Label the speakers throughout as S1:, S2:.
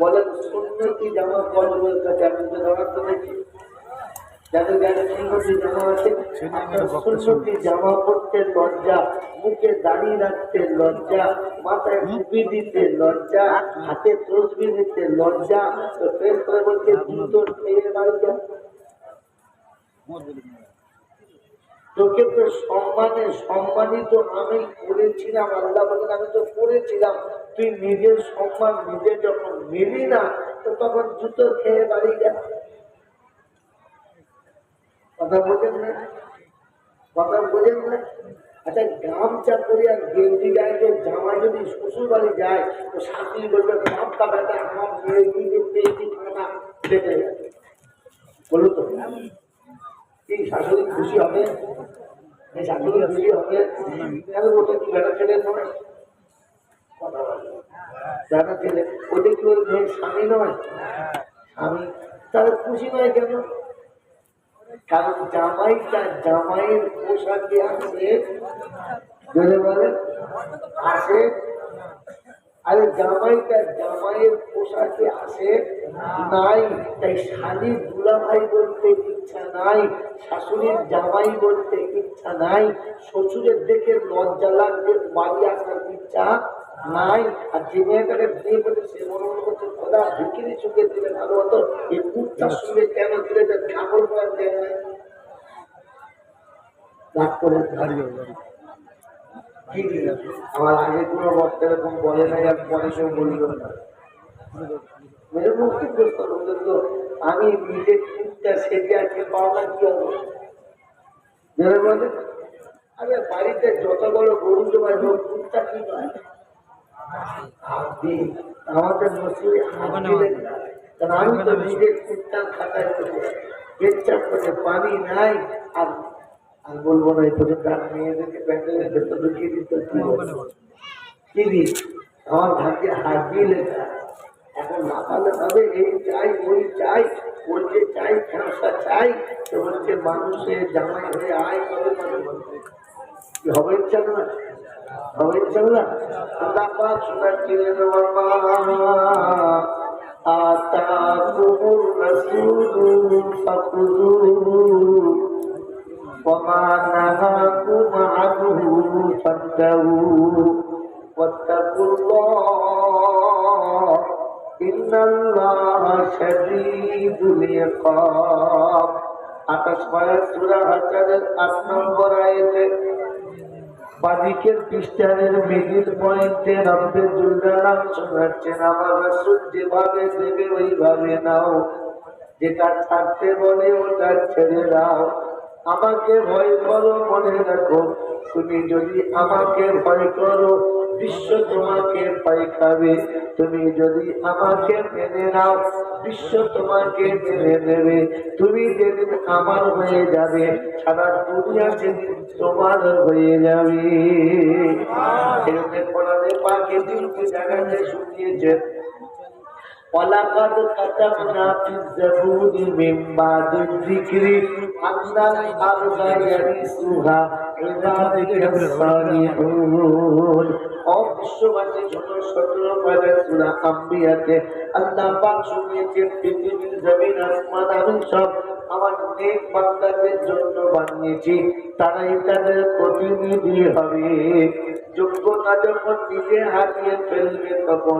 S1: বলেন সুন্নতি জামা কলমের কাছে তো দাঁড়াতে দেখি যাদের গায়ে সুন্নতি জামা আছে আপনার সুন্নতি জামা পরতে লজ্জা মুখে দাড়ি রাখতে লজ্জা মাথায় টুপি দিতে লজ্জা হাতে তসবি দিতে লজ্জা তো করে বলছে বাড়ি তোকে তো সম্মানে সম্মানিত আমি করেছিলাম আল্লাহ বলেন আমি তো করেছিলাম। তুই নিজের সম্মান নিজে যখন মিলি না, তো তখন জুতো খেয়ে বাড়ি যা। কথা বোঝেন না? কথা বোঝেন না? আচ্ছা গামছা পরে আর গেঞ্জি গায়ে জামা যদি শ্বশুর বাড়ি যায়, তো শাশুড়ি বলবে গামছা বেটা, আমার মেয়ে দিকে পেয়েছি খানা দেখে বলো তো। এই শাশুড়ি খুশি হবে? শাশুড়ি খুশি হবে? ওটা কি বেটা ছেলে নয়? বেটা ছেলে ওটা কি ওর মেয়ের স্বামী নয়? স্বামী? তাহলে খুশি নয় কেন? কারণ জামাইটা জামাইয়ের পোশাকে আছে যদি বলে, আসে। আরে জামাইটা জামাইয়ের পোশাকে আসে, নাই। তাই শালি দুলাভাই বলতে ইচ্ছা নাই, শাশুড়ির জামাই বলতে ইচ্ছা নাই, শ্বশুরের দেখে লজ্জা লাগবে, বাড়ি আসার ইচ্ছা নাই আর যে মেয়েটাকে বিয়ে করে সে মনে মনে করছে খোদা ভিকিরি চুকে দিলে ভালো হতো। এই কুর্তার সঙ্গে কেন দিলে যে ঠাকুর করার দেয় নাই কি আমার আগে কোনো বক্তা এরকম বলে নাই আর পরে কেউ বলল না। মেরে মুক্তি করতে তো। আমি নিজে কুর্তা সেজে আজকে পাওয়া কি হবে? আরে বাড়িতে যত বড় গরু জমা লোক কুর্তা কি নয় আপনি আমাদের মসজিদে হাত দিলেন না। কারণ আমি তো নিজে কুর্তার খাতায় করে ইচ্ছা করে পানি নাই আর আর বলব না এই পর্যন্ত আর মেয়েদেরকে প্যান্ডেলের ভেতর ঢুকিয়ে দিতে কি বলব? কি দি আমার ভাগ্যে হাত দিয়ে লেখা এখন না পারলে হবে এই চাই ওই চাই ওই যে চাই ফ্যাঁসা চাই তো হচ্ছে মানুষের জামাই হয়ে আয় করে মানুষ কি হবে ইচ্ছা না হবে ইচ্ছা না আল্লাহ পাক শোনাচ্ছিলেন বাবা আতাকুমুর রাসূলু ফাকুযুহু وما نهاكم عنه فانتهوا واتقوا الله إن الله شديد العقاب আকাশ পায়ের সুরা হাজারের আট নম্বর আয়তে বাদিকের খ্রিস্টানের মিডিল পয়েন্টে রব্বে শোনাচ্ছে শোনাচ্ছেন আমার সুর যেভাবে দেবে ওইভাবে নাও। যেটা ছাড়তে বলে ওটা ছেড়ে দাও। আমাকে ভয় করো, মনে রাখো। তুমি যদি আমাকে ভয় করো বিশ্ব তোমাকে পাইকাবে তুমি যদি আমাকে মেনে নাও বিশ্ব তোমাকে মেনে নেবে। তুমি যেদিন আমার হয়ে যাবে সারা দুনিয়া যেদিন তোমার হয়ে যাবে। এরকম কোরআনে পাকে তিনটি জায়গাতে শুনিয়েছে ولقد كتبنا في الزبور من بعد الذكر أن الأرض يرثها عبادك الصالحون অবিশ্ববাসী ছোট সতেরো পারে সুরা আম্বিয়াতে আল্লাহ পাক শুনিয়েছে পৃথিবীর জমিন আসমান আমি সব আমার নেক বান্দাদের জন্য বানিয়েছি তারাই তাদের প্রতিনিধি হবে যোগ্যতা যখন নিজে হারিয়ে ফেলবে তখন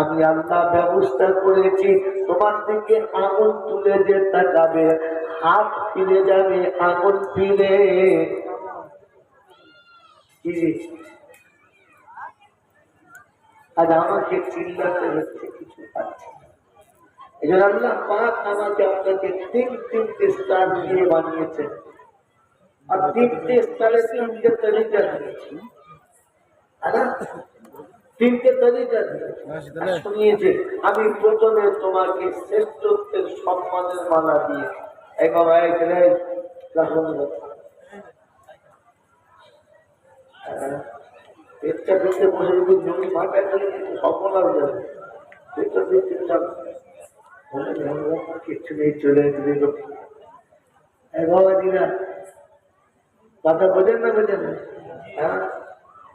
S1: আমি আল্লাহ ব্যবস্থা করেছি। তোমার দিকে আঙুল তুলে যে তাকাবে, হাত ফিরে যাবে আঙুল ফিরে। আজ আমাকে চিল্লাতে হচ্ছে, কিছু পাচ্ছে এই জন্য আল্লাহ পাক আমাকে আপনাকে তিন, তিনটে স্টার দিয়ে বানিয়েছে আর তিনটে স্তরে তিনটে তরিকা আরে তিনটে তরিকা শুনিয়েছে আমি প্রথমে তোমাকে শ্রেষ্ঠত্বের সম্মানের মালা বন্ধ কর। হ্যাঁ, বসে যদি জমি মাথায় চলে কিন্তু সফল নেই চলে কথা বোঝেন না বোঝেন না। হ্যাঁ?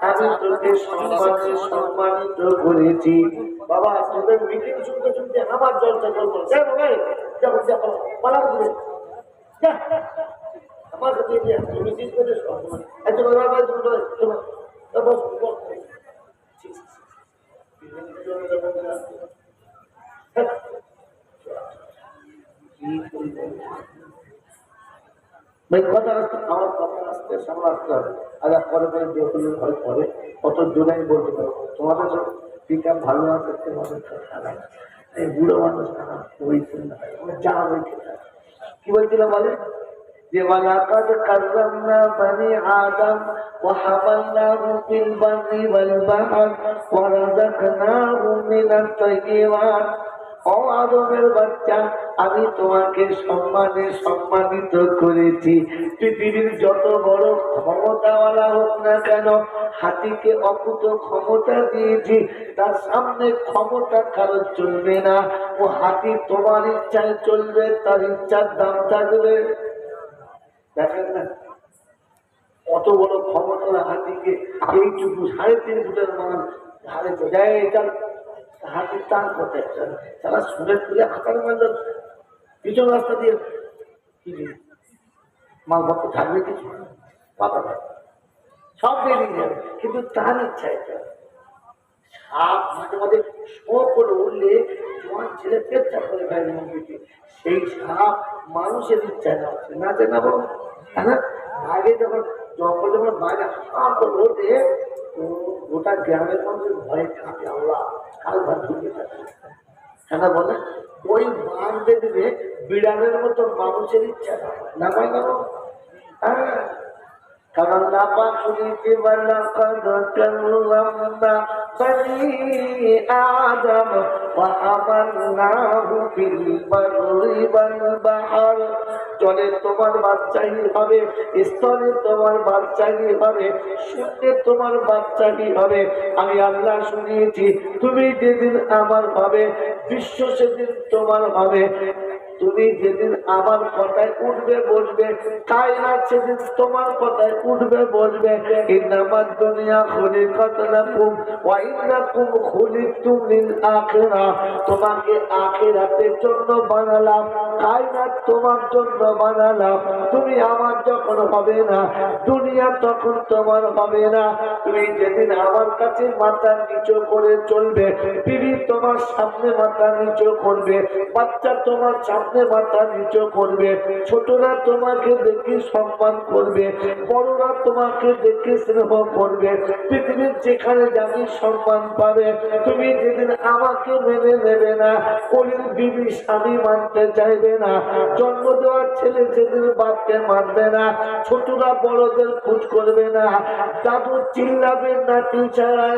S1: আমি তোকে সম্মানে সম্মানিত করেছি। বাবা, তোদের মিটিং শুনতে শুনতে আমার যাব যাব পালা আমার কথা আসতে আমার কথা আসতে হবে। পরে পরে দেখলে ভয় পরে কত জোরে বলতে পারব। তোমাদের পিক ভালো আছে তোমাদের সব খারাপ। এই বুড়ো মানুষ খারাপ না। যা হয়েছে কি বলছিলাম বলে? যে, ওয়ালাকাদ কাররামনা বানি আদম ওয়া ও আদমের বাচ্চা, আমি তোমাকে সম্মানে সম্মানিত করেছি। পৃথিবীর যত বড় ক্ষমতাওয়ালা হোক না কেন, হাতিকে অকুত ক্ষমতা দিয়েছি, তার সামনে ক্ষমতা কারও চলবে না। ও হাতি তোমার ইচ্ছায় চলবে, তার ইচ্ছার দাম থাকবে। দেখেন না অত বড় ক্ষমতা হাতিকে, এইটুকু সাড়ে তিন ফুটের মান হারে এটা। হাতির টান করতে তারা শুনে তুলে হাতার মারল পিছন রাস্তা দিয়ে মালপত্র থাকবে কিছু পাতা সব বেরিয়ে যাবে, কিন্তু তার ইচ্ছা এটা। সাপ মাঝে মাঝে শো করে উঠলে তোমার ছেলে পেচ্ছা করে মুরগিতে সেই সাপ মানুষের ইচ্ছায় নাচছে নাচে না বলো না? আগে যখন জঙ্গল যখন বাইরে হাঁ করে ওঠে তো গোটা গ্রামের মানুষের ভয়ে থাকে আমরা কাল ভাত ঢুকে থাকে? কেন বলে? ওই বাঁধ দেখবে বিড়ালের মতো মানুষের ইচ্ছা না ভাই কেন? হ্যাঁ। কারণ নাপাক শুনিতে বলা জলে তোমার বাচ্চাই হবে, স্থলে তোমার বাচ্চাই হবে শূন্যে তোমার বাচ্চাই হবে। আমি আল্লাহ শুনিয়েছি, তুমি যেদিন আমার হবে, বিশ্ব সেদিন তোমার হবে। তুমি যেদিন আমার কথায় উঠবে, বসবে, তাই না সেদিন তোমার কথায় উঠবে, বসবে? দুনিয়া ওয়া ইন্নাকুম খুলিকতুম লিল আখিরা। তোমাকে আখিরাতের জন্য বানালাম, তাই না তোমার জন্য বানালাম? তুমি আমার যখন হবে না, দুনিয়া তখন তোমার হবে না। তুমি যেদিন আমার কাছে মাথা নিচু করে চলবে, বিবি তোমার সামনে মাথা নিচু করবে, বাচ্চা তোমার সামনে মাথা নিচু করবে। ছোটরা তোমাকে দেখে সম্মান করবে, বড়রা তোমাকে দেখে স্নেহ করবে। পৃথিবীর যেখানে যাবি সম্মান পাবে। তুমি যেদিন আমাকে মেনে নেবে না কলির বিবি স্বামী মানতে চাইবে না। জন্ম দেওয়ার ছেলে যেদিন বাপকে মানবে না, ছোটরা বড়দের খোঁজ করবে না। দাদু চিল্লাবে না টিচারা।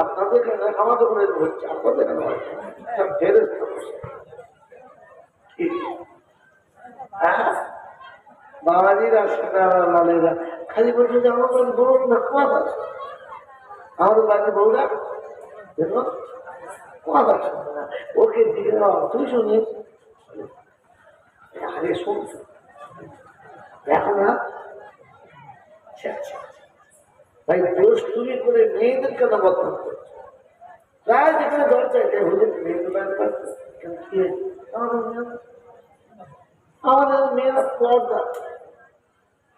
S1: আপনাদের আমাদের হচ্ছে আপনাদের এখানে হয় সব ফেরেস্তা বসে। ঠিক। হ্যাঁ? বাবাজিরা লালেরা খালি বলছে যে আমার বাড়ি বড় না, কোয়াদ আছে। আমাদের বাড়ি বউরা দেখো, কোয়াদ আছে। ওকে দিয়ে তুই শুনি। আরে শুনছ এখন না। ভাই, দোষ তুমি করে মেয়েদের কেন করছ প্রায় কি? আমাদের মেয়েরা- পর্দা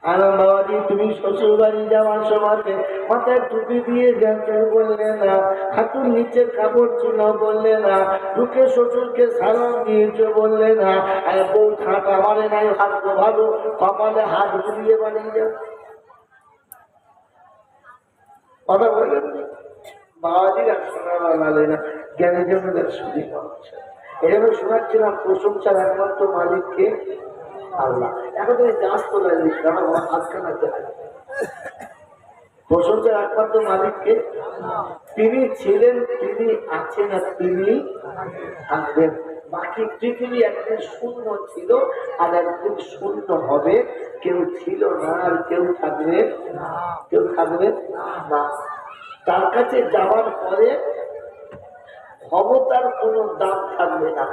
S1: আনন্দ বাবাজি, তুমি শ্বশুর বাড়ি যাওয়ার সময়তে মাথায় টুপি দিয়ে গেছে বললে না হাতুর নিচে কাপড় ছিল বললে না, ঢুকে শ্বশুরকে সালাম দিয়েছে বললে না, আর বউ ঠাঁটা মারে নাই ভাগ্য ভালো, কপালে হাত ঘুরিয়ে বানিয়ে যাও কথা বললেন বাবাজির আর শোনা বানালে না জ্ঞানের জন্য শুধু পাচ্ছে এই শোনাচ্ছিলাম প্রশংসার একমাত্র মালিককে আল্লাহ। এখন তুমি প্রশংসার একমাত্র মালিককে তিনি ছিলেন, তিনি আছেন আর তিনি থাকবেন। বাকি পৃথিবী একদিন শূন্য ছিল আর একদিন শূন্য হবে। কেউ ছিল না আর কেউ থাকবে কেউ থাকবে না। তার কাছে যাওয়ার পরে ক্ষমতার কোনো দাম থাকবে না।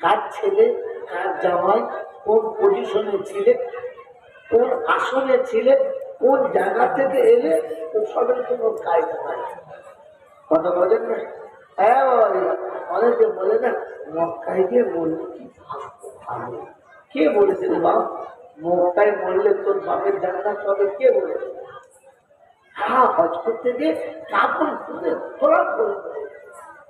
S1: কার ছেলে, কার জামাই, কোন পজিশনে ছিলেন কোন আসনে ছিলেন কোন জায়গা থেকে এলে সবের কোনো কায়দা নাই। কথা বলেন না? হ্যাঁ অনেকে বলে না, মক্কায় গিয়ে মরলে কি ভালো? কে বলেছে রে বাবা মক্কায় মরলে তোর বাপের জান্নাত পাবে কে বলেছে? হ্যাঁ হজ করতে গিয়ে কাপড় খুলে তোরা করে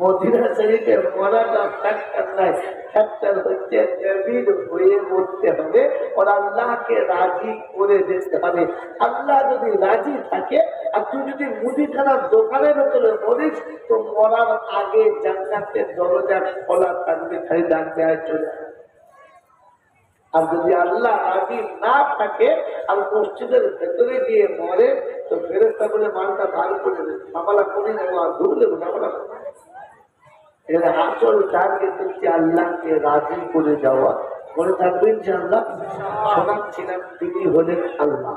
S1: মদিনা শরীফে মরাটা ফ্যাক্টর নাই। ফ্যাক্টর হচ্ছে নবীর হয়ে মরতে হবে ওর আল্লাহকে রাজি করে দিতে হবে। আল্লাহ যদি রাজি থাকে, আর তুই যদি মুদিখানার দোকানের ভেতরে মরিস, তো মরার আগে জান্নাতের দরজা খোলা থাকবে, খালি ডাকতে হয় চলে আর যদি আল্লাহ রাজি না থাকে, আর মসজিদের ভেতরে গিয়ে মরে, তো ফেরেস্তা বলে, মালটা বার করে দেবে সামালা করে নেব আর ঢুকলে এখানে আসল টার্গেট হচ্ছে আল্লাহকে রাজি করে যাওয়া মনে থাকবেন যে আল্লাহ শোনাচ্ছিলাম তিনি হলেন আল্লাহ।